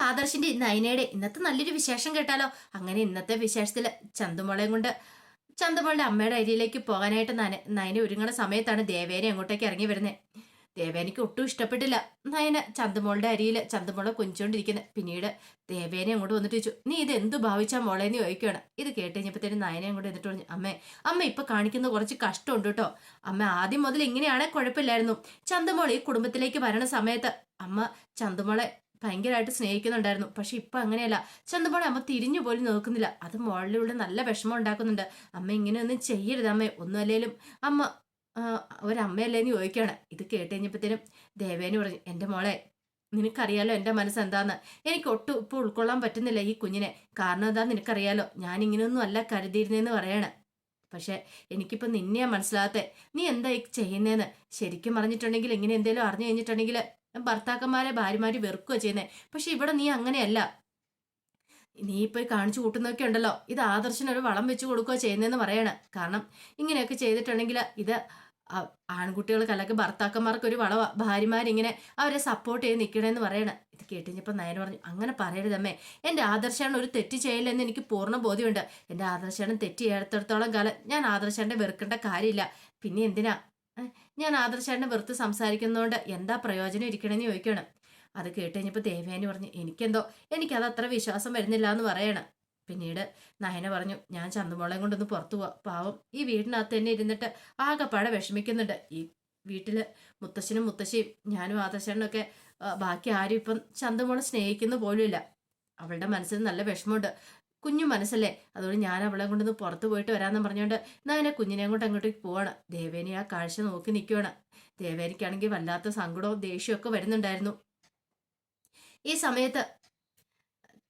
ആദർശിന്റെ നയനയുടെ ഇന്നത്തെ നല്ലൊരു വിശേഷം കേട്ടാലോ? അങ്ങനെ ഇന്നത്തെ വിശേഷത്തിൽ ചന്തുമോളെയും കൊണ്ട് ചന്തുമോളുടെ അമ്മയുടെ അരിയിലേക്ക് പോകാനായിട്ട് നന നയന ഒരുങ്ങുന്ന സമയത്താണ് ദേവേനെ അങ്ങോട്ടേക്ക് ഇറങ്ങി വരുന്നത് ദേവേനയ്ക്ക് ഒട്ടും ഇഷ്ടപ്പെട്ടില്ല. നയന ചന്തുമോളുടെ അരിയിൽ ചന്തുമോളെ കൊഞ്ചുകൊണ്ടിരിക്കുന്നത് പിന്നീട് ദേവേനെ അങ്ങോട്ട് വന്നിട്ട് ചോദിച്ചു നീ ഇത് എന്തു ഭാവിച്ചാ മോളേന്ന് ചോദിക്കുകയാണ് ഇത് കേട്ട് കഴിഞ്ഞപ്പോഴത്തേനും നയനെ അങ്ങോട്ട് എന്നിട്ട് പറഞ്ഞു അമ്മേ അമ്മ ഇപ്പൊ കാണിക്കുന്ന കുറച്ച് കഷ്ടമുണ്ട് കേട്ടോ. അമ്മ ആദ്യം മുതൽ ഇങ്ങനെയാണെ കുഴപ്പമില്ലായിരുന്നു. ചന്തുമോൾ ഈ കുടുംബത്തിലേക്ക് വരണ സമയത്ത് അമ്മ ചന്തുമോളെ ഭയങ്കരമായിട്ട് സ്നേഹിക്കുന്നുണ്ടായിരുന്നു. പക്ഷെ ഇപ്പൊ അങ്ങനെയല്ല. ചന്തമോളെ അമ്മ തിരിഞ്ഞു പോലും നോക്കുന്നില്ല. അത് മോളിലൂടെ നല്ല വിഷമം ഉണ്ടാക്കുന്നുണ്ട്. അമ്മ ഇങ്ങനെയൊന്നും ചെയ്യരുത് അമ്മ. ഒന്നും അല്ലെങ്കിലും അമ്മ ഒരമ്മയല്ലേന്ന് ചോദിക്കുകയാണ്. ഇത് കേട്ട് കഴിഞ്ഞപ്പോഴത്തേനും ദേവേന് പറഞ്ഞു എന്റെ മോളെ നിനക്കറിയാലോ എന്റെ മനസ്സ് എന്താന്ന്? എനിക്ക് ഒട്ടും ഇപ്പോൾ ഉൾക്കൊള്ളാൻ പറ്റുന്നില്ല ഈ കുഞ്ഞിനെ. കാരണം എന്താ നിനക്കറിയാലോ? ഞാൻ ഇങ്ങനെയൊന്നും അല്ല കരുതിയിരുന്നേന്ന് പറയാണ്. പക്ഷെ എനിക്കിപ്പോൾ നിന്നെയാ മനസ്സിലാകത്തെ. നീ എന്താ ചെയ്യുന്നതെന്ന് ശരിക്കും പറഞ്ഞിട്ടുണ്ടെങ്കിൽ ഇങ്ങനെ എന്തെങ്കിലും അറിഞ്ഞു കഴിഞ്ഞിട്ടുണ്ടെങ്കിൽ ഭർത്താക്കന്മാരെ ഭാര്യമാര് വെറുക്കുക ചെയ്യുന്നത് പക്ഷെ ഇവിടെ നീ അങ്ങനെയല്ല. നീ പോയി കാണിച്ചു കൂട്ടുന്നൊക്കെ ഉണ്ടല്ലോ. ഇത് ആദർശന് ഒരു വളം വെച്ച് കൊടുക്കുക ചെയ്യുന്നതെന്ന് പറയണം. കാരണം ഇങ്ങനെയൊക്കെ ചെയ്തിട്ടുണ്ടെങ്കിൽ ഇത് ആ- ആൺകുട്ടികൾക്ക് അല്ലെങ്കിൽ ഭർത്താക്കന്മാർക്ക് ഒരു വളവ. ഭാര്യമാരിങ്ങനെ അവരെ സപ്പോർട്ട് ചെയ്ത് നിൽക്കണമെന്ന് പറയണ. ഇത് കേട്ടിഞ്ഞപ്പോൾ നയന പറഞ്ഞു അങ്ങനെ പറയരുതമ്മേ. എന്റെ ആദർശാണ് ഒരു തെറ്റ് ചെയ്യില്ലെന്ന് എനിക്ക് പൂർണ ബോധ്യമുണ്ട്. എന്റെ ആദർശാണ് തെറ്റ് ചെയ്യാത്തടത്തോളം കാലം ഞാൻ ആദർശാന്റെ വെറുക്കേണ്ട കാര്യമില്ല. പിന്നെ എന്തിനാ? ഞാൻ ആദർശാടിനെ വെറുത്ത് സംസാരിക്കുന്നതുകൊണ്ട് എന്താ പ്രയോജനം ഇരിക്കണമെന്ന് ചോദിക്കണം. അത് കേട്ട് കഴിഞ്ഞപ്പോൾ ദേവേനി പറഞ്ഞു എനിക്കെന്തോ എനിക്കത് അത്ര വിശ്വാസം വരുന്നില്ല എന്ന് പറയണം. പിന്നീട് നയന പറഞ്ഞു ഞാൻ ചന്തുമോളെയും കൊണ്ടൊന്ന് പുറത്തു പോവാം. പാവം ഈ വീടിനകത്ത് തന്നെ ഇരുന്നിട്ട് ആകെപ്പാടെ വിഷമിക്കുന്നുണ്ട്. ഈ വീട്ടിൽ മുത്തശ്ശനും മുത്തശ്ശിയും ഞാനും ആദർശനും ഒക്കെ ബാക്കി ആരും ഇപ്പം ചന്തുമോളെ സ്നേഹിക്കുന്ന പോലുമില്ല. അവളുടെ മനസ്സിൽ നല്ല വിഷമമുണ്ട്. കുഞ്ഞു മനസ്സല്ലേ? അതുകൊണ്ട് ഞാൻ അവളെ കൊണ്ടൊന്ന് പുറത്തു പോയിട്ട് വരാമെന്ന് പറഞ്ഞുകൊണ്ട് എന്നെ കുഞ്ഞിനെ കൊണ്ട് അങ്ങോട്ടേക്ക് പോവാണ്. ദേവേനി ആ കാഴ്ച നോക്കി നിൽക്കുവാണ് ദേവേനിക്കാണെങ്കിൽ വല്ലാത്ത സങ്കടവും ദേഷ്യവും ഒക്കെ വരുന്നുണ്ടായിരുന്നു. ഈ സമയത്ത്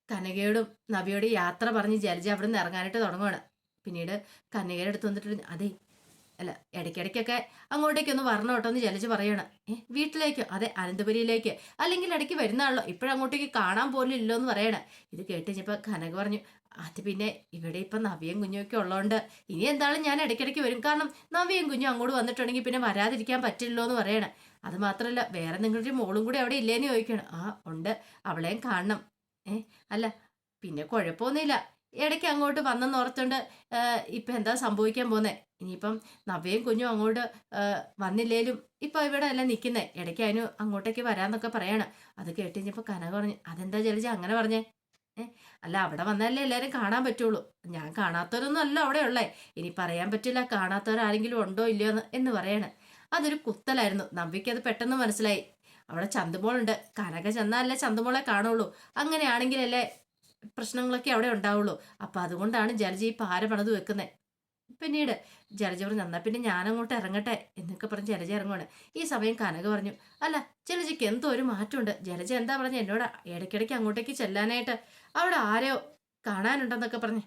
കനകയോടും നബിയോടും യാത്ര പറഞ്ഞ് ജലജ അവിടെ നിന്ന് ഇറങ്ങാനായിട്ട് തുടങ്ങുവാണ്. പിന്നീട് കനകയുടെ അടുത്ത് വന്നിട്ട് അതെ അല്ല ഇടയ്ക്കിടയ്ക്കൊക്കെ അങ്ങോട്ടേക്കൊന്ന് വരണം കേട്ടോ എന്ന് ജലജ പറയണം. വീട്ടിലേക്കോ അതെ അനന്തപുരിയിലേക്ക്. അല്ലെങ്കിൽ ഇടയ്ക്ക് വരുന്നാണല്ലോ ഇപ്പോഴങ്ങോട്ടേക്ക് കാണാൻ പോലും ഇല്ലോ എന്ന് പറയണം. ഇത് കേട്ട് കഴിഞ്ഞപ്പോൾ കനക പറഞ്ഞു അത് പിന്നെ ഇവിടെ ഇപ്പം നവിയും കുഞ്ഞും ഒക്കെ ഉള്ളതുകൊണ്ട് ഇനി എന്തായാലും ഞാൻ ഇടയ്ക്കിടയ്ക്ക് വരും. കാരണം നവിയും കുഞ്ഞും അങ്ങോട്ട് വന്നിട്ടുണ്ടെങ്കിൽ പിന്നെ വരാതിരിക്കാൻ പറ്റില്ലല്ലോ എന്ന് പറയണം. അത് മാത്രമല്ല വേറെ നിങ്ങളുടെ മോളും കൂടി അവിടെ ഇല്ലേന്ന് ചോദിക്കണം. ആ ഉണ്ട് അവളെയും കാണണം. ഏ അല്ല പിന്നെ കുഴപ്പമൊന്നുമില്ല. ഇടയ്ക്ക് അങ്ങോട്ട് വന്നെന്ന് ഓർത്തുകൊണ്ട് ഇപ്പം എന്താ സംഭവിക്കാൻ പോകുന്നത് ഇനിയിപ്പം നവയും കുഞ്ഞും അങ്ങോട്ട് വന്നില്ലേലും ഇപ്പം ഇവിടെ അല്ല നിൽക്കുന്നേ ഇടയ്ക്ക് അതിന് അങ്ങോട്ടേക്ക് വരാന്നൊക്കെ പറയാണ്. അത് കേട്ട് കഴിഞ്ഞപ്പോൾ കനക പറഞ്ഞു അതെന്താ ജലജ അങ്ങനെ പറഞ്ഞേ? അല്ല അവിടെ വന്നാലേ എല്ലാവരും കാണാൻ പറ്റുള്ളൂ. ഞാൻ കാണാത്തവരൊന്നും അല്ല അവിടെ ഉള്ളേ. ഇനി പറയാൻ പറ്റില്ല കാണാത്തവരാരെങ്കിലും ഉണ്ടോ ഇല്ലയോ എന്ന് പറയണേ. അതൊരു കുത്തലായിരുന്നു. നവ്യക്ക് അത് പെട്ടെന്ന് മനസ്സിലായി. അവിടെ ചന്തുമോളുണ്ട്. കനക ചെന്നാലല്ലേ ചന്തുമോളെ കാണുള്ളൂ. അങ്ങനെയാണെങ്കിലല്ലേ പ്രശ്നങ്ങളൊക്കെ അവിടെ ഉണ്ടാവുള്ളൂ. അപ്പൊ അതുകൊണ്ടാണ് ജലജി ഈ പാര പണിത് വെക്കുന്നത് പിന്നീട് ജലജ പറഞ്ഞു എന്നാൽ പിന്നെ ഞാനങ്ങോട്ട് ഇറങ്ങട്ടെ എന്നൊക്കെ പറഞ്ഞ് ജലജ ഇറങ്ങുവാണ്. ഈ സമയം കനക പറഞ്ഞു അല്ല ജലജയ്ക്ക് എന്തോ ഒരു മാറ്റമുണ്ട്. ജലജ എന്താ പറഞ്ഞ? എന്നോട് ഇടയ്ക്കിടയ്ക്ക് അങ്ങോട്ടേക്ക് ചെല്ലാനായിട്ട് അവിടെ ആരെയോ കാണാനുണ്ടെന്നൊക്കെ പറഞ്ഞു.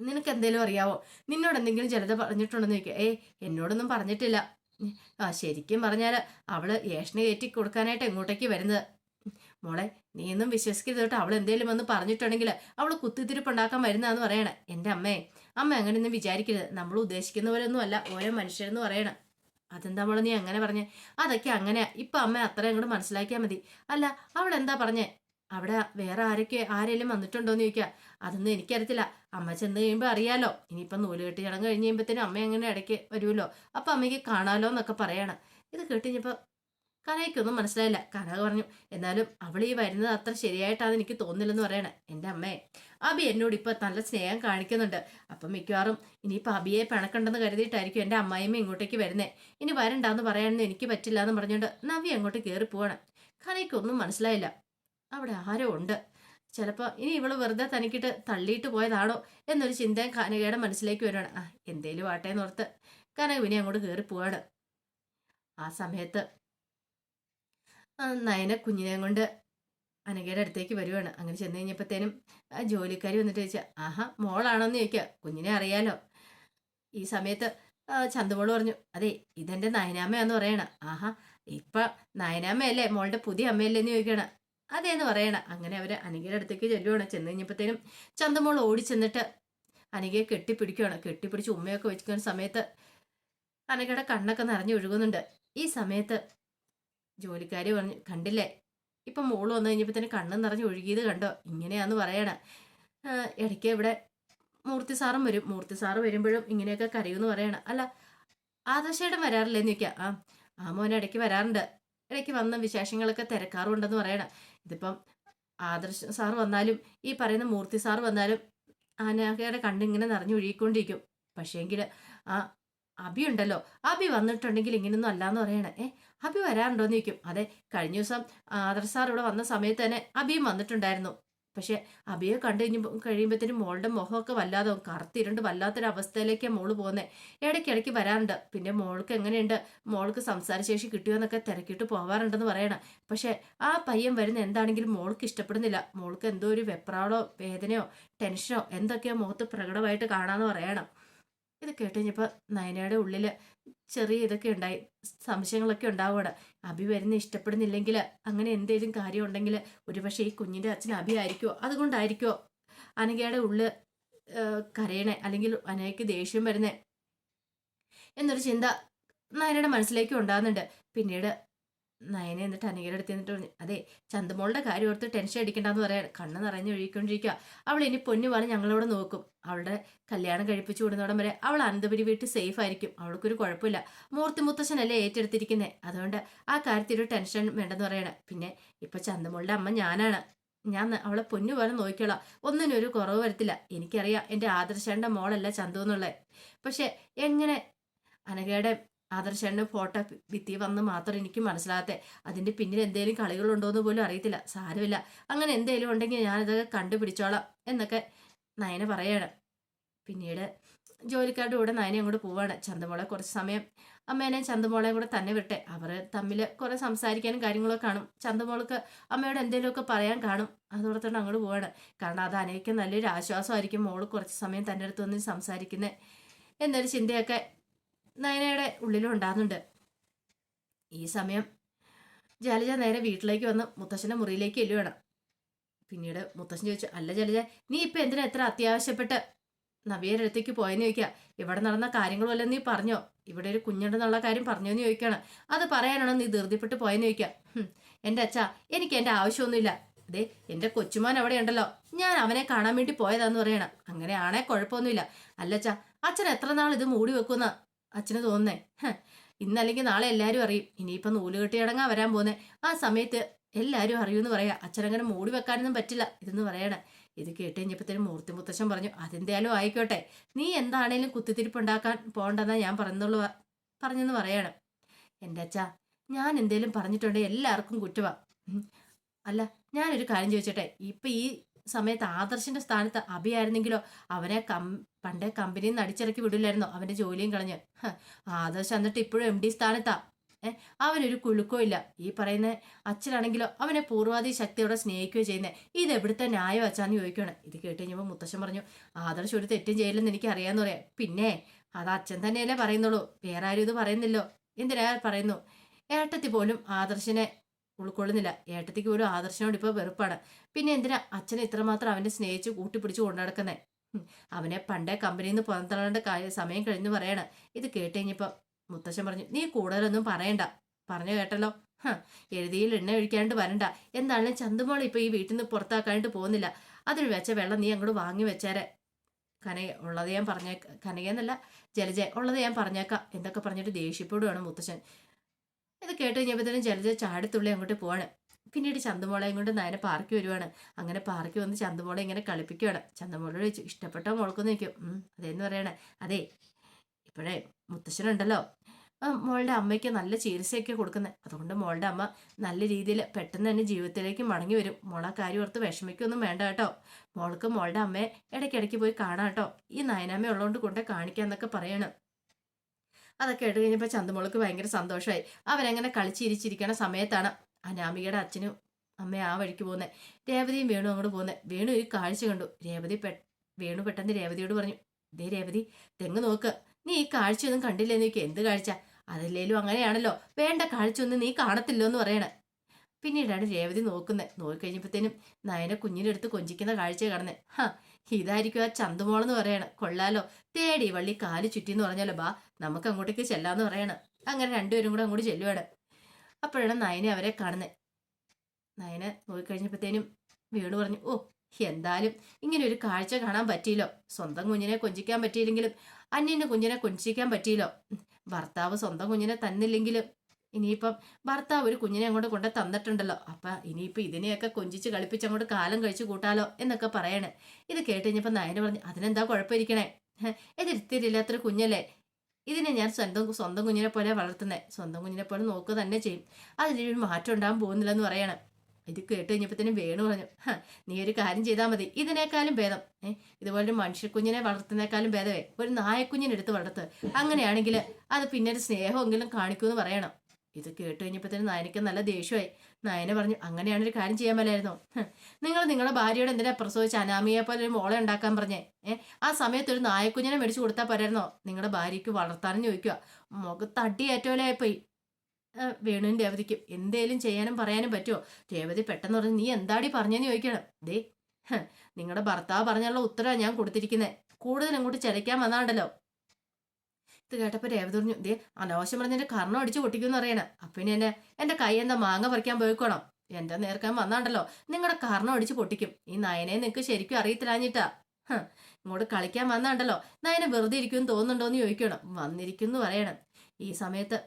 നിനക്ക് എന്തേലും അറിയാവോ? നിന്നോട് എന്തെങ്കിലും ജലജ പറഞ്ഞിട്ടുണ്ടെന്ന് ചോദിക്കുക ഏയ് എന്നോടൊന്നും പറഞ്ഞിട്ടില്ല. ആ ശരിക്കും പറഞ്ഞാൽ അവൾ ഏഷനെ കയറ്റി കൊടുക്കാനായിട്ട് എങ്ങോട്ടേക്ക് വരുന്നത്? മോളെ നീ ഒന്നും വിശ്വസിക്കരുത് കേട്ടോ. അവൾ എന്തെങ്കിലും ഒന്ന് പറഞ്ഞിട്ടുണ്ടെങ്കിൽ അവൾ കുത്തിത്തിരിപ്പുണ്ടാക്കാൻ വരുന്നതെന്ന് പറയണേ. എന്റെ അമ്മേ അമ്മ അങ്ങനെയൊന്നും വിചാരിക്കരുത്. നമ്മൾ ഉദ്ദേശിക്കുന്ന പോലെയൊന്നും അല്ല. ഓരോ മനുഷ്യരെന്ന് പറയണം. അതെന്താ മോളെ നീ അങ്ങനെ പറഞ്ഞേ? അതൊക്കെ അങ്ങനെയാ ഇപ്പൊ അമ്മ അത്ര അങ്ങോട്ട് മനസ്സിലാക്കിയാൽ മതി. അല്ല അവൾ എന്താ പറഞ്ഞേ? അവിടെ വേറെ ആരൊക്കെ ആരെങ്കിലും വന്നിട്ടുണ്ടോന്ന് ചോദിക്കുക അതൊന്നും എനിക്കറിയത്തില്ല. അമ്മ ചെന്ന് കഴിയുമ്പോൾ അറിയാലോ. ഇനിയിപ്പം നൂൽ കെട്ടി ചടങ്ങ് കഴിഞ്ഞ് കഴിയുമ്പോഴത്തേനും അമ്മ അങ്ങനെ ഇടയ്ക്ക് വരുമല്ലോ. അപ്പൊ അമ്മയ്ക്ക് കാണാലോ എന്നൊക്കെ പറയണം. ഇത് കേട്ടിഞ്ഞപ്പോൾ കനയ്ക്കൊന്നും മനസ്സിലായില്ല. കനക പറഞ്ഞു എന്നാലും അവൾ ഈ വരുന്നത് അത്ര ശരിയായിട്ടാണ് എനിക്ക് തോന്നില്ലെന്ന് പറയണേ. എന്റെ അമ്മേ അബി എന്നോട് ഇപ്പോൾ നല്ല സ്നേഹം കാണിക്കുന്നുണ്ട്. അപ്പം മിക്കവാറും ഇനിയിപ്പോൾ അബിയെ പിണക്കണ്ടെന്ന് കരുതിയിട്ടായിരിക്കും എന്റെ അമ്മായിമ്മ ഇങ്ങോട്ടേക്ക് വരുന്നത് ഇനി വരണ്ടാന്ന് പറയാനൊന്നും എനിക്ക് പറ്റില്ല എന്ന് പറഞ്ഞുകൊണ്ട് നവി അങ്ങോട്ട് കയറി പോവാണ്. കനയ്ക്കൊന്നും മനസ്സിലായില്ല. അവിടെ ആരോ ഉണ്ട്. ചിലപ്പോൾ ഇനി ഇവൾ വെറുതെ തനിക്കിട്ട് തള്ളിയിട്ട് പോയതാണോ എന്നൊരു ചിന്തയും കനകയുടെ മനസ്സിലേക്ക് വരുവാണ്. ആ എന്തേലും ആട്ടെ എന്നോർത്ത് കനക പിന്നെ അങ്ങോട്ട് കയറി പോവാണ്. ആ സമയത്ത് നയന കുഞ്ഞിനെ കൊണ്ട് അനഘയുടെ അടുത്തേക്ക് വരുവാണ്. അങ്ങനെ ചെന്ന് കഴിഞ്ഞപ്പോഴത്തേനും ആ ജോലിക്കാരി വന്നിട്ട് ചോദിച്ചാൽ ആഹാ മോളാണോന്ന് ചോദിക്കുക കുഞ്ഞിനെ അറിയാലോ? ഈ സമയത്ത് ചന്തുമോൾ പറഞ്ഞു അതെ ഇതെന്റെ നയനാമ്മയാന്ന് പറയണ. ആഹാ ഇപ്പൊ നയനാമ്മയല്ലേ മോളുടെ പുതിയ അമ്മയല്ലേ? എന്ന് അതെ എന്ന് പറയണ. അങ്ങനെ അവർ അനഘയുടെ അടുത്തേക്ക് ചെല്ലുവാണ്. ചെന്ന് കഴിഞ്ഞപ്പോഴത്തേനും ചന്തുമോൾ ഓടി ചെന്നിട്ട് കെട്ടിപ്പിടിക്കുകയാണ് കെട്ടിപ്പിടിച്ച് ഉമ്മയൊക്കെ വെച്ചിരിക്കുന്ന സമയത്ത് അനകയുടെ കണ്ണൊക്കെ നിറഞ്ഞു ഒഴുകുന്നുണ്ട്. ഈ സമയത്ത് ജോലിക്കാരി പറഞ്ഞു കണ്ടില്ലേ ഇപ്പം മോൾ വന്നു കഴിഞ്ഞപ്പോൾ തന്നെ കണ്ണും നിറഞ്ഞ് ഒഴുകിയത് കണ്ടോ? ഇങ്ങനെയാന്ന് പറയണ. ഇടയ്ക്ക് ഇവിടെ മൂർത്തി സാറും വരും. മൂർത്തി സാറ് വരുമ്പോഴും ഇങ്ങനെയൊക്കെ കരയുമെന്ന് പറയണ. അല്ല ആദർശയുടെ വരാറില്ലെന്ന് ചോദിക്കാം. ആ ആ മോൻ ഇടയ്ക്ക് വരാറുണ്ട്. ഇടയ്ക്ക് വന്ന വിശേഷങ്ങളൊക്കെ തിരക്കാറുണ്ടെന്ന് പറയണം. ഇതിപ്പം ആദർശ സാർ വന്നാലും ഈ പറയുന്ന മൂർത്തി സാറ് വന്നാലും ആനയുടെ കണ്ണിങ്ങനെ നിറഞ്ഞു ഒഴുകിക്കൊണ്ടിരിക്കും. പക്ഷേങ്കിൽ ആ അബി ഉണ്ടല്ലോ. അബി വന്നിട്ടുണ്ടെങ്കിൽ ഇങ്ങനൊന്നും അല്ലാന്ന് പറയണേ. ഏ അബി വരാറുണ്ടോന്ന് ചോദിക്കും. അതെ കഴിഞ്ഞ ദിവസം ആദർ സാർ ഇവിടെ വന്ന സമയത്ത് തന്നെ അബിയും വന്നിട്ടുണ്ടായിരുന്നു. പക്ഷെ അബിയെ കണ്ടു കഴിഞ്ഞപ്പോൾ കഴിയുമ്പോഴത്തേനും മോളുടെ മുഖമൊക്കെ വല്ലാതെ കറുത്തിരുണ്ട് വല്ലാത്തൊരു അവസ്ഥയിലേക്കാണ് മോൾ പോകുന്നത് ഇടയ്ക്കിടയ്ക്ക് വരാറുണ്ട്. പിന്നെ മോൾക്ക് എങ്ങനെയുണ്ട്? മോൾക്ക് സംസാരശേഷി കിട്ടിയോ എന്നൊക്കെ തിരക്കിയിട്ട് പോവാറുണ്ടെന്ന് പറയണം. പക്ഷെ ആ പയ്യൻ വരുന്ന എന്താണെങ്കിലും മോൾക്ക് ഇഷ്ടപ്പെടുന്നില്ല. മോൾക്ക് എന്തോ ഒരു വെപ്രാളോ വേദനയോ ടെൻഷനോ എന്തൊക്കെയോ മുഖത്ത് പ്രകടമായിട്ട് കാണാമെന്ന് പറയണം. ഇത് കേട്ട് കഴിഞ്ഞപ്പോൾ നയനയുടെ ഉള്ളിൽ ചെറിയ ഇതൊക്കെ ഉണ്ടായി. സംശയങ്ങളൊക്കെ ഉണ്ടാവുകയാണ് അഭി വരുന്ന ഇഷ്ടപ്പെടുന്നില്ലെങ്കിൽ അങ്ങനെ എന്തെങ്കിലും കാര്യം ഉണ്ടെങ്കിൽ ഒരുപക്ഷെ ഈ കുഞ്ഞിന്റെ അച്ഛൻ അഭി ആയിരിക്കുമോ അതുകൊണ്ടായിരിക്കുമോ അനഘയുടെ ഉള്ളിൽ കരയണേ? അല്ലെങ്കിൽ അനഘയ്ക്ക് ദേഷ്യം വരുന്നേ? എന്നൊരു ചിന്ത നയനയുടെ മനസ്സിലേക്ക് ഉണ്ടാകുന്നുണ്ട്. പിന്നീട് നയന എന്നിട്ട് അനഘയുടെ അടുത്ത് എന്നിട്ട് പറഞ്ഞു അതെ ചന്തമോളുടെ കാര്യം ഓർത്ത് ടെൻഷൻ അടിക്കണ്ടെന്ന് പറയാൻ കണ്ണ് നിറഞ്ഞു ഒഴുകിക്കൊണ്ടിരിക്കുക അവൾ ഇനി പൊന്നു പറഞ്ഞ് ഞങ്ങളോട് നോക്കും. അവളുടെ കല്യാണം കഴിപ്പിച്ചു വിടുന്നോടം വരെ അവൾ അനന്തപുരി വീട്ടിൽ സേഫ് ആയിരിക്കും. അവൾക്കൊരു കുഴപ്പമില്ല. മൂർത്തി മുത്തശ്ശനല്ലേ ഏറ്റെടുത്തിരിക്കുന്നത് അതുകൊണ്ട് ആ കാര്യത്തിൽ ഒരു ടെൻഷൻ വേണ്ടെന്ന് പറയണേ. പിന്നെ ഇപ്പൊ ചന്തമോളുടെ അമ്മ ഞാനാണ്. ഞാൻ അവളെ പൊന്നു പോലെ നോക്കിക്കോളാം. ഒന്നിനും ഒരു കുറവ് വരത്തില്ല. എനിക്കറിയാം എന്റെ ആദർശേണ്ട മോളല്ല ചന്തു എന്നുള്ളത്. പക്ഷെ എങ്ങനെ അനഘയുടെ ആദർശേണ്ണ ഫോട്ടോ ഭിത്തി വന്ന് മാത്രം എനിക്ക് മനസ്സിലാകത്തെ. അതിന്റെ പിന്നിൽ എന്തെങ്കിലും കളികളുണ്ടോ എന്ന് പോലും അറിയത്തില്ല. സാരമില്ല. അങ്ങനെ എന്തെങ്കിലും ഉണ്ടെങ്കിൽ ഞാനിതൊക്കെ കണ്ടുപിടിച്ചോളാം എന്നൊക്കെ നയന പറയാണ്. പിന്നീട് ജോലിക്കാരുടെ കൂടെ നയനെ അങ്ങോട്ട് പോവാണ്. ചന്തമോളെ കുറച്ച് സമയം അമ്മേനെ ചന്തമോളെ കൂടെ തന്നെ വിട്ടെ. അവർ തമ്മിൽ കുറേ സംസാരിക്കാനും കാര്യങ്ങളൊക്കെ കാണും. ചന്തമോൾക്ക് അമ്മയോട് എന്തെങ്കിലുമൊക്കെ പറയാൻ കാണും. അതോടത്തോടെ അങ്ങോട്ട് പോവാണ്. കാരണം അത് അനേക്ക് നല്ലൊരു ആശ്വാസമായിരിക്കും മോൾ കുറച്ച് സമയം തന്റെ അടുത്ത് വന്ന് സംസാരിക്കുന്നത് എന്നൊരു ചിന്തയൊക്കെ നയനയുടെ ഉള്ളിലും ഉണ്ടാകുന്നുണ്ട്. ഈ സമയം ജലജ നേരെ വീട്ടിലേക്ക് വന്ന് മുത്തശ്ശന്റെ മുറിയിലേക്ക് എല്ലുവേണം പിന്നീട് മുത്തശ്ശൻ ചോദിച്ചു അല്ല ജലജ നീ ഇപ്പം എന്തിനാ എത്ര അത്യാവശ്യപ്പെട്ട് നവിയുടെ അടുത്തേക്ക് പോയെന്ന് ചോദിക്കുക ഇവിടെ നടന്ന കാര്യങ്ങളുമല്ല നീ പറഞ്ഞോ? ഇവിടെ ഒരു കുഞ്ഞുണ്ടെന്നുള്ള കാര്യം പറഞ്ഞോന്ന് ചോദിക്കുകയാണ് അത് പറയാനാണോ നീ ധൃതിപ്പെട്ട് പോയെന്ന് ചോദിക്കുക എന്റെ അച്ഛാ എനിക്ക് എന്റെ ആവശ്യമൊന്നുമില്ല. അതെ എന്റെ കൊച്ചുമാൻ അവിടെ ഉണ്ടല്ലോ. ഞാൻ അവനെ കാണാൻ വേണ്ടി പോയതാന്ന് പറയണം. അങ്ങനെയാണേ കുഴപ്പമൊന്നുമില്ല. അല്ലച്ചാ അച്ഛൻ എത്ര നാൾ ഇത് മൂടി വെക്കുന്ന? അച്ഛന് തോന്നേ ഇന്നല്ലെങ്കിൽ നാളെ എല്ലാവരും അറിയും. ഇനിയിപ്പം നൂലുകെട്ടി അടങ്ങാൻ വരാൻ പോന്നെ. ആ സമയത്ത് എല്ലാവരും അറിയുമെന്ന് പറയാം. അച്ഛനങ്ങനെ മൂടി വെക്കാനൊന്നും പറ്റില്ല. ഇതെന്ന് പറയണേ. ഇത് കേട്ട് കഴിഞ്ഞപ്പോഴത്തേനും മൂർത്തി മുത്തശ്ശൻ പറഞ്ഞു അതെന്തായാലും ആയിക്കോട്ടെ. നീ എന്താണേലും കുത്തിത്തിരിപ്പുണ്ടാക്കാൻ പോകണ്ടെന്നാ ഞാൻ പറഞ്ഞുള്ളൂ പറഞ്ഞെന്ന് പറയണം. എന്റെ അച്ഛാ ഞാൻ എന്തേലും പറഞ്ഞിട്ടുണ്ടെങ്കിൽ എല്ലാവർക്കും കുറ്റവാ. അല്ല ഞാനൊരു കാര്യം ചോദിച്ചോട്ടെ. ഇപ്പം ഈ സമയത്ത് ആദർശിന്റെ സ്ഥാനത്ത് അഭിയായിരുന്നെങ്കിലോ അവനെ കം പണ്ടേ കമ്പനിയിൽ നിന്ന് അടിച്ചിറക്കി വിടില്ലായിരുന്നോ? അവന്റെ ജോലിയും കളഞ്ഞ്. ആദർശ് എന്നിട്ട് ഇപ്പോഴും എം ഡി സ്ഥാനത്താ. ഏഹ് അവനൊരു കുലുക്കോ ഇല്ല. ഈ പറയുന്ന അച്ഛനാണെങ്കിലോ അവനെ പൂർവാധി ശക്തിയോടെ സ്നേഹിക്കുകയോ ചെയ്യുന്നത് ഇത് എവിടുത്തെ ന്യായം അച്ഛാന്ന് ചോദിക്കുകയാണ് ഇത് കേട്ട് കഴിഞ്ഞപ്പോൾ മുത്തശ്ശൻ പറഞ്ഞു ആദർശ് ഒരു തെറ്റും ചെയ്യില്ലെന്ന് എനിക്ക് അറിയാന്ന് പറയാം. പിന്നെ അത് അച്ഛൻ തന്നെയല്ലേ പറയുന്നുള്ളൂ. വേറെ ആരും ഇത് പറയുന്നില്ലോ. എന്തിനാ പറയുന്നു? ഏട്ടത്തി പോലും ആദർശിനെ ഉൾക്കൊള്ളുന്നില്ല. ഏട്ടത്തിക്ക് പോലും ആദർശനോട് ഇപ്പോൾ വെറുപ്പാണ്. പിന്നെ എന്തിനാ അച്ഛനെ ഇത്രമാത്രം അവനെ സ്നേഹിച്ച് കൂട്ടിപ്പിടിച്ച് കൊണ്ടുനടക്കുന്നേ അവനെ പണ്ടേ കമ്പനിയിൽ നിന്ന് കാര്യ സമയം കഴിഞ്ഞു പറയണ. ഇത് കേട്ട് കഴിഞ്ഞപ്പോൾ മുത്തശ്ശൻ പറഞ്ഞു നീ കൂടുതലൊന്നും പറയണ്ട. പറഞ്ഞു കേട്ടല്ലോ. എഴുതിയിൽ എണ്ണ ഒഴിക്കാണ്ട് വരണ്ട. എന്താണെങ്കിലും ചന്തുമോൾ ഇപ്പൊ ഈ വീട്ടിൽ നിന്ന് പുറത്താക്കാണ്ട് പോകുന്നില്ല. അതിന് വെച്ച വെള്ളം നീ അങ്ങോട്ട് വാങ്ങി വെച്ചേരെ. കനക ഉള്ളത് ഞാൻ പറഞ്ഞേക്ക കനകയെന്നല്ല ജലജ ഉള്ളത് ഞാൻ പറഞ്ഞേക്കാം എന്തൊക്കെ പറഞ്ഞിട്ട് ദേഷ്യപ്പെടുവാണ് മുത്തശ്ശൻ. ഇത് കേട്ട് കഴിഞ്ഞപ്പോഴത്തേനും ജലജ ചാടിത്തുള്ളി അങ്ങോട്ട് പോവാണ്. പിന്നീട് ചന്തമോളയും കൊണ്ട് നയനെ പാർക്കി വരുവാണ്. അങ്ങനെ പാർക്കി വന്ന് ചന്തമോളെ ഇങ്ങനെ കളിപ്പിക്കുകയാണ് ചന്തമോളോട് ചോദിച്ചു ഇഷ്ടപ്പെട്ട മോൾക്കൊന്ന്? നിൽക്കും അതേന്ന് പറയണേ. അതെ ഇപ്പോഴേ മുത്തശ്ശനുണ്ടല്ലോ. മോളുടെ അമ്മയ്ക്ക് നല്ല ചികിത്സയൊക്കെ കൊടുക്കുന്നത് അതുകൊണ്ട് മോളുടെ അമ്മ നല്ല രീതിയിൽ പെട്ടെന്ന് തന്നെ ജീവിതത്തിലേക്ക് മടങ്ങി വരും. മോളെ കാര്യം ഓർത്ത് വിഷമിക്കൊന്നും വേണ്ട കേട്ടോ. മോൾക്ക് മോളുടെ അമ്മയെ ഇടയ്ക്കിടയ്ക്ക് പോയി കാണാം കേട്ടോ. ഈ നയനാമ്മ ഉള്ളതുകൊണ്ട് കൊണ്ട് കാണിക്കാന്നൊക്കെ പറയണം. അതൊക്കെ ഇട്ട് കഴിഞ്ഞപ്പോൾ ചന്തമോൾക്ക് ഭയങ്കര സന്തോഷമായി. അവരങ്ങനെ കളിച്ചിരിച്ചിരിക്കണ സമയത്താണ് അനാമികയുടെ അച്ഛനും അമ്മ ആ വഴിക്ക് പോകുന്നത് രേവതിയും വേണു അങ്ങോട്ട് പോകുന്നത് വേണു ഒരു കാഴ്ച കണ്ടു. രേവതി പെ വേണു പെട്ടെന്ന് രേവതിയോട് പറഞ്ഞു ദേ രേവതി തെങ്ങ് നോക്ക്. നീ ഈ കാഴ്ചയൊന്നും കണ്ടില്ലേ? നോക്കി എന്ത് കാഴ്ച? അതല്ലേലും അങ്ങനെയാണല്ലോ. വേണ്ട കാഴ്ചയൊന്നും നീ കാണത്തില്ലോ എന്ന് പറയണ. പിന്നീടാണ് രേവതി നോക്കുന്നത് നോക്കിക്കഴിഞ്ഞപ്പോഴത്തേനും നയനെ കുഞ്ഞിനെടുത്ത് കൊഞ്ചിക്കുന്ന കാഴ്ച കാണുന്നത് ഹാ ഇതായിരിക്കും ആ ചന്തുമോളെന്ന് പറയണം. കൊള്ളാലോ. തേടി വള്ളി കാൽ ചുറ്റിന്ന് പറഞ്ഞാലോ ബാ നമുക്ക് അങ്ങോട്ടേക്ക് ചെല്ലാന്ന് പറയണം. അങ്ങനെ രണ്ടുപേരും കൂടെ അങ്ങോട്ട് ചെല്ലുവാണ്. അപ്പോഴാണ് നയനെ അവരെ കാണുന്നത് നയനെ നോക്കിക്കഴിഞ്ഞപ്പോഴത്തേനും വീണു പറഞ്ഞു ഓ എന്തായാലും ഇങ്ങനെ ഒരു കാഴ്ച കാണാൻ പറ്റിയില്ലോ. സ്വന്തം കുഞ്ഞിനെ കൊഞ്ചിക്കാൻ പറ്റിയില്ലെങ്കിലും അന്യന്റെ കുഞ്ഞിനെ കൊഞ്ചിക്കാൻ പറ്റിയില്ലോ. ഭർത്താവ് സ്വന്തം കുഞ്ഞിനെ തന്നില്ലെങ്കിലും ഇനിയിപ്പം ഭർത്താവ് ഒരു കുഞ്ഞിനെ അങ്ങോട്ട് കൊണ്ട് തന്നിട്ടുണ്ടല്ലോ. അപ്പൊ ഇനിയിപ്പോ ഇതിനെയൊക്കെ കൊഞ്ചിച്ച് കളിപ്പിച്ച് അങ്ങോട്ട് കാലം കഴിച്ചു കൂട്ടാലോ എന്നൊക്കെ പറയണേ. ഇത് കേട്ട് കഴിഞ്ഞപ്പോ നയന് പറഞ്ഞു അതിനെന്താ കുഴപ്പമിരിക്കണേ? ഇത് ഇത്തിരില്ലാത്തൊരു കുഞ്ഞല്ലേ? ഇതിനെ ഞാൻ സ്വന്തം സ്വന്തം കുഞ്ഞിനെ പോലെ വളർത്തുന്നത് സ്വന്തം കുഞ്ഞിനെ പോലെ നോക്കുക തന്നെ ചെയ്യും. അതിലൊരു മാറ്റം ഉണ്ടാകാൻ പോകുന്നില്ലെന്ന് പറയണം. ഇത് കേട്ട് കഴിഞ്ഞപ്പോഴത്തേനും വേണു പറഞ്ഞു "ഹ, നീ ഒരു കാര്യം ചെയ്താൽ മതി. ഇതിനേക്കാളും ഭേദം. ഏഹ് ഇതുപോലെ മനുഷ്യക്കുഞ്ഞിനെ വളർത്തുന്നേക്കാളും ഭേദമേ. ഒരു നായക്കുഞ്ഞിനെടുത്ത് വളർത്ത്. അങ്ങനെയാണെങ്കിൽ അത് പിന്നെ ഒരു സ്നേഹമെങ്കിലും കാണിക്കുമെന്ന് പറയണം. ഇത് കേട്ട് തന്നെ നായനയ്ക്ക് നല്ല ദേഷ്യമായി. നായന പറഞ്ഞു അങ്ങനെയാണ് ഒരു കാര്യം ചെയ്യാൻ മേലായിരുന്നോ. നിങ്ങൾ നിങ്ങളുടെ ഭാര്യയോട് എന്തിനാ പ്രസവിച്ച് അനാമിയെ പോലെ ഒരു മോളെ ഉണ്ടാക്കാൻ പറഞ്ഞേ? ഏഹ് ആ സമയത്ത് ഒരു നായക്കുഞ്ഞിനെ മേടിച്ചു കൊടുത്താൽ പോരായിരുന്നോ? നിങ്ങളുടെ ഭാര്യയ്ക്ക് വളർത്താനും ചോദിക്കുക മുഖത്ത് അടിയേറ്റോലായിപ്പോയി വേണുവിന് രേവതിക്കും എന്തേലും ചെയ്യാനും പറയാനും പറ്റുമോ രേവതി പെട്ടെന്ന് പറഞ്ഞു നീ എന്താടി പറഞ്ഞെന്ന് ചോദിക്കണം? ദേ നിങ്ങളുടെ ഭർത്താവ് പറഞ്ഞുള്ള ഉത്തരവാണ് ഞാൻ കൊടുത്തിരിക്കുന്നത് കൂടുതൽ അങ്ങോട്ട് ചിരയ്ക്കാൻ വന്നാണ്ടല്ലോ. ഇത് കേട്ടപ്പോൾ രേവതി ദേ അനാവശ്യം പറഞ്ഞെന്റെ കർണം അടിച്ച് പൊട്ടിക്കുമെന്ന് അറിയണം അപ്പൊ ഇനി എന്നെ എന്റെ കൈ എന്താ മാങ്ങ പറിക്കാൻ പോയിക്കോണം? എന്റെ നേർക്കാൻ വന്നാണ്ടല്ലോ. നിങ്ങളുടെ കർണം അടിച്ചു പൊട്ടിക്കും. ഈ നയനെ നിനക്ക് ശരിക്കും അറിയത്തില്ലാഞ്ഞിട്ടാ. ഇങ്ങോട്ട് കളിക്കാൻ വന്നാണ്ടല്ലോ. നയനെ വെറുതെ ഇരിക്കുമെന്ന് തോന്നുന്നുണ്ടോന്ന് ചോദിക്കണം. വന്നിരിക്കുന്നു പറയണം. ഈ സമയത്ത്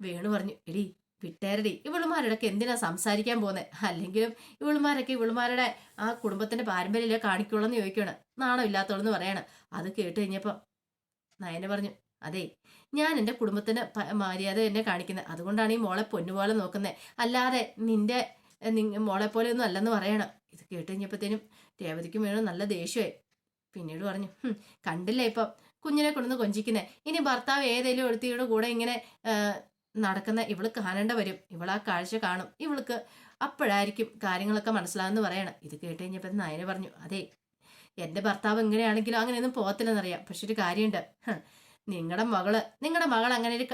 വേണു പറഞ്ഞു എടി വിട്ടേരടി. ഇവളുമാരുടെയൊക്കെ എന്തിനാ സംസാരിക്കാൻ പോകുന്നത് അല്ലെങ്കിലും ഇവളുമാരൊക്കെ ഇവളുമാരുടെ ആ കുടുംബത്തിന്റെ പാരമ്പര്യമല്ലേ കാണിക്കുള്ളൂ എന്ന് ചോദിക്കണം. നാണം ഇല്ലാത്തോളെന്ന് പറയണം. അത് കേട്ട് കഴിഞ്ഞപ്പോൾ നയന പറഞ്ഞു അതെ ഞാൻ എന്റെ കുടുംബത്തിന് മര്യാദ എന്നെ കാണിക്കുന്നത് അതുകൊണ്ടാണ് ഈ മോളെ പൊന്നുപോലെ നോക്കുന്നത് അല്ലാതെ നിന്റെ മോളെ പോലെ ഒന്നും അല്ലെന്ന് പറയണം. ഇത് കേട്ട് കഴിഞ്ഞപ്പോഴത്തേനും രേവതിക്കും വേണം നല്ല ദേഷ്യമായി. പിന്നീട് പറഞ്ഞു കണ്ടില്ല ഇപ്പം കുഞ്ഞിനെ കൊണ്ടുവന്ന് കൊഞ്ചിക്കുന്നത് ഇനി ഭർത്താവ് ഏതെങ്കിലും ഒരുത്തിയുടെ കൂടെ ഇങ്ങനെ നടക്കുന്ന ഇവൾ കാണേണ്ട വരും. ഇവൾ ആ കാഴ്ച കാണും. ഇവൾക്ക് അപ്പോഴായിരിക്കും കാര്യങ്ങളൊക്കെ മനസ്സിലാകുന്ന പറയണം. ഇത് കേട്ട് കഴിഞ്ഞപ്പോൾ നയന പറഞ്ഞു അതെ എന്റെ ഭർത്താവ് എങ്ങനെയാണെങ്കിലും അങ്ങനെയൊന്നും പോകത്തില്ലെന്നറിയാം. പക്ഷെ ഒരു കാര്യമുണ്ട്. നിങ്ങളുടെ മകൾ നിങ്ങളുടെ മകൾ അങ്ങനെ ഒരു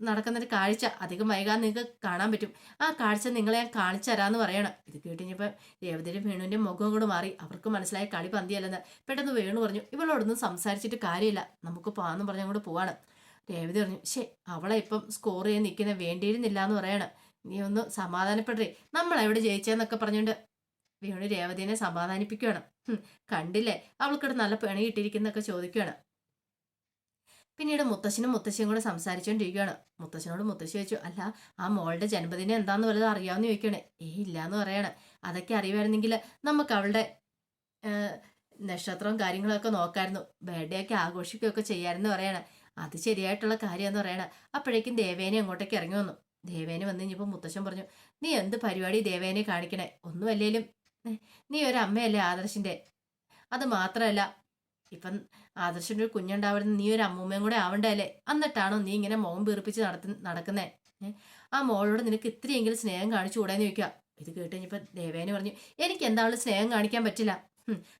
നടക്കുന്നൊരു കാഴ്ച അധികം വൈകാതെ നിങ്ങൾക്ക് കാണാൻ പറ്റും. ആ കാഴ്ച നിങ്ങളെ ഞാൻ കാണിച്ചു തരാമെന്ന് പറയണം. ഇത് കേട്ട് കഴിഞ്ഞപ്പോൾ രേവതിയുടെ വേണുവിന്റെ മുഖം കൂടെ മാറി. അവർക്ക് മനസ്സിലായ കളി പന്തിയല്ലെന്ന്. പെട്ടെന്ന് വേണു പറഞ്ഞു ഇവളോടൊന്നും സംസാരിച്ചിട്ട് കാര്യമില്ല. നമുക്ക് പോകാമെന്ന് പറഞ്ഞ് അങ്ങോട്ട് പോവാണ്. രേവതി പറഞ്ഞു ശേ അവളെ ഇപ്പം സ്കോർ ചെയ്യാൻ നിൽക്കുന്ന വേണ്ടിയിരുന്നില്ല എന്ന് പറയണം. നീ ഒന്ന് സമാധാനപ്പെടേ നമ്മൾ എവിടെ ജയിച്ചെന്നൊക്കെ പറഞ്ഞുകൊണ്ട് വേണു രേവതിനെ സമാധാനിപ്പിക്കുകയാണ് കണ്ടില്ലേ? അവൾക്കിവിടെ നല്ല പണി കിട്ടിയിരിക്കുന്നൊക്കെ ചോദിക്കുകയാണ് പിന്നീട് മുത്തശ്ശനും മുത്തശ്ശിയും കൂടെ സംസാരിച്ചുകൊണ്ടിരിക്കുകയാണ് മുത്തശ്ശനോട് മുത്തശ്ശി ചോദിച്ചു അല്ല ആ മോളുടെ ജന്മദിനം എന്താന്ന് വലുത് അറിയാമെന്ന് ചോദിക്കുകയാണ്. ഏ ഇല്ലാന്ന് പറയാണ്. അതൊക്കെ അറിയുമായിരുന്നെങ്കിൽ നമുക്ക് അവളുടെ നക്ഷത്രവും കാര്യങ്ങളൊക്കെ നോക്കായിരുന്നു. ബർത്ത്ഡേ ഒക്കെ ആഘോഷിക്കുകയൊക്കെ ചെയ്യാമെന്ന് പറയണം. അത് ശരിയായിട്ടുള്ള കാര്യമെന്ന് പറയണം. അപ്പോഴേക്കും ദേവേനെ അങ്ങോട്ടേക്ക് ഇറങ്ങി വന്നു. ദേവേനെ വന്നു കഴിഞ്ഞപ്പോൾ മുത്തശ്ശൻ പറഞ്ഞു നീ എന്ത് പരിപാടി ദേവേനെ കാണിക്കണേ? ഒന്നുമല്ലേലും നീ ഒരു അമ്മയല്ലേ ആദർശിന്റെ അത് മാത്രമല്ല ഇപ്പം ആദർശന്റെ ഒരു കുഞ്ഞുണ്ടാവരുന്ന നീ ഒരു അമ്മൂമ്മയും കൂടെ ആവണ്ടല്ലേ? എന്നിട്ടാണോ നീ ഇങ്ങനെ മോൻ വീർപ്പിച്ച് നടത്ത നടക്കുന്നേ? ആ മോളോട് നിനക്ക് ഇത്രയെങ്കിലും സ്നേഹം കാണിച്ചു കൂടാന്ന് ചോദിക്കുക. ഇത് കേട്ട് കഴിഞ്ഞപ്പോൾ ദേവേനെ പറഞ്ഞു എനിക്ക് എന്താണെങ്കിലും സ്നേഹം കാണിക്കാൻ പറ്റില്ല.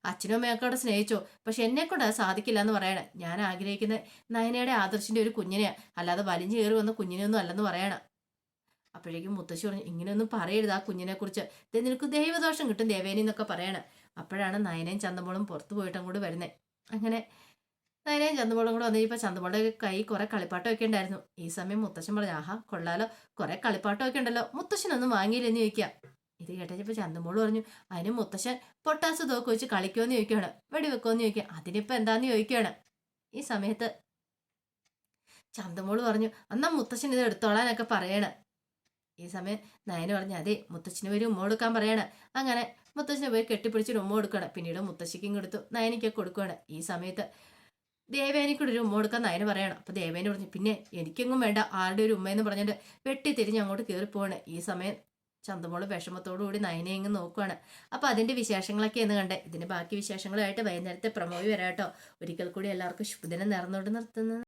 അച്ഛനും അമ്മയൊക്കെ സ്നേഹിച്ചോ? പക്ഷെ എന്നെ കൊണ്ട് അത് സാധിക്കില്ല എന്ന് പറയണേ. ഞാൻ ആഗ്രഹിക്കുന്ന നയനയുടെ ആദർശിന്റെ ഒരു കുഞ്ഞിനെയാണ് അല്ലാതെ വലിഞ്ഞു കയറി വന്ന കുഞ്ഞിനെയൊന്നും അല്ലെന്ന് പറയണം. അപ്പോഴേക്കും മുത്തശ്ശി പറഞ്ഞു ഇങ്ങനെയൊന്നും പറയരുത് ആ കുഞ്ഞിനെക്കുറിച്ച്. നിനക്ക് ദൈവദോഷം കിട്ടും ദേവേനി എന്നൊക്കെ പറയണം. അപ്പോഴാണ് നയനയും ചന്തമോളും പുറത്തു പോയിട്ടും അങ്ങോട്ട് വരുന്നത് അങ്ങനെ നയനയും ചന്തമോളും കൂടെ വന്നിപ്പോൾ ചന്തമോളുടെ കൈ കുറെ കളിപ്പാട്ടമൊക്കെ ഉണ്ടായിരുന്നു. ഈ സമയം മുത്തശ്ശൻ പറഞ്ഞു ആഹാ കൊള്ളാലോ. കുറെ കളിപ്പാട്ടമൊക്കെ ഉണ്ടല്ലോ. മുത്തശ്ശനൊന്നും വാങ്ങിയില്ലെന്ന് ചോദിക്കുക ഇത് കേട്ടപ്പോൾ ചന്തമോൾ പറഞ്ഞു അതിന് മുത്തശ്ശൻ പൊട്ടാസ് തോക്ക് വെച്ച് കളിക്കുമെന്ന് ചോദിക്കുകയാണ് വെടിവെക്കുമെന്ന് ചോദിക്കുക അതിനിപ്പോൾ എന്താന്ന് ചോദിക്കുകയാണ് ഈ സമയത്ത് ചന്തമോൾ പറഞ്ഞു അന്നാ മുത്തശ്ശൻ ഇത് എടുത്തോളാനൊക്കെ പറയണ്. ഈ സമയം നയന് പറഞ്ഞ അതെ മുത്തച്ഛന് പേര് ഉമ്മ കൊടുക്കാൻ പറയാണ്. അങ്ങനെ മുത്തച്ഛനെ പോയി കെട്ടിപ്പിടിച്ചൊരു ഉമ്മ കൊടുക്കണം പിന്നീട് മുത്തശ്ശിക്കും കൊടുത്തു നയനിക്കൊക്കെ കൊടുക്കുകയാണ്. ഈ സമയത്ത് ദേവേനിക്കൂടെ ഒരു ഉമ്മ കൊടുക്കാൻ നയന് പറയണം. അപ്പൊ ദേവേനി പറഞ്ഞു പിന്നെ എനിക്കെങ്ങും വേണ്ട ആരുടെ ഒരു ഉമ്മയെന്ന് പറഞ്ഞിട്ട് വെട്ടി തിരിഞ്ഞ് അങ്ങോട്ട് കയറിപ്പോവാണ് ഈ സമയം ചന്തമോൾ വിഷമത്തോടു കൂടി നയനെ ഇങ്ങ് നോക്കുവാണ്. അപ്പൊ അതിന്റെ വിശേഷങ്ങളൊക്കെ എന്ന് കണ്ടേ. ഇതിന്റെ ബാക്കി വിശേഷങ്ങളുമായിട്ട് വൈകുന്നേരത്തെ പ്രമോയി വരാട്ടോ. ഒരിക്കൽ കൂടി എല്ലാവർക്കും ശുഭദിനം നേർന്നുകൊണ്ട് നിർത്തുന്നത്